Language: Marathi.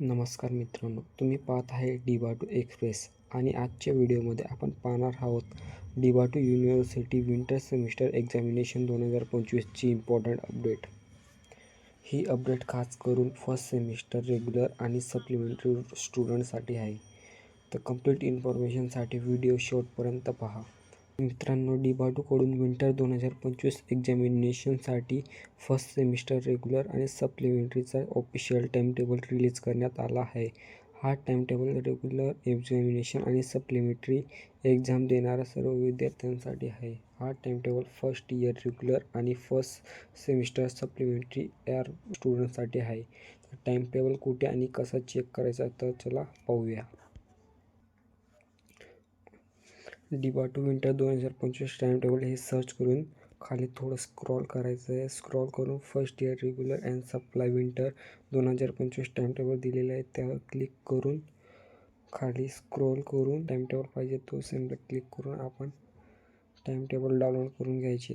नमस्कार मित्रांनो तुम्ही पाहत आहे डिबाटू एक्सप्रेस आणि आजच्या व्हिडिओमध्ये आपण पाहणार आहोत DBATU university winter semester examination दोन हजार पंचवीसची इम्पॉर्टंट अपडेट ही अपडेट खास करून फर्स्ट सेमिस्टर रेग्युलर आणि सप्लिमेंटरी स्टुडंटसाठी आहे. तर कंप्लीट इन्फॉर्मेशनसाठी व्हिडिओ शेवटपर्यंत पहा. मित्रांनो डिबाटूकडून विंटर दोन हजार पंचवीस एक्झामिनेशनसाठी फर्स्ट सेमिस्टर रेग्युलर आणि सप्लिमेंटरीचा ऑफिशियल टाईमटेबल रिलीज करण्यात आला आहे. हा टाईमटेबल रेग्युलर एक्झामिनेशन आणि सप्लिमेंटरी एक्झाम देणाऱ्या सर्व विद्यार्थ्यांसाठी आहे. हा टाईमटेबल फर्स्ट इयर रेग्युलर आणि फर्स्ट सेमिस्टर सप्लिमेंटरी यार स्टुडंटसाठी आहे. टाईमटेबल कुठे आणि कसा चेक करायचा तर चला पाहूया. डिबाटू विंटर दोन हजार पंचवीस टाईम टेबल हे सर्च करून खाली थोडं स्क्रॉल करायचं आहे. स्क्रॉल करून first year regular and supply winter दोन हजार पंचवीस टाईम टेबल दिलेलं आहे. त्यावर क्लिक करून खाली स्क्रोल करून टाईम टेबल पाहिजे तो सिंपल क्लिक करून आपण टाईम टेबल डाउनलोड करून घ्यायचे.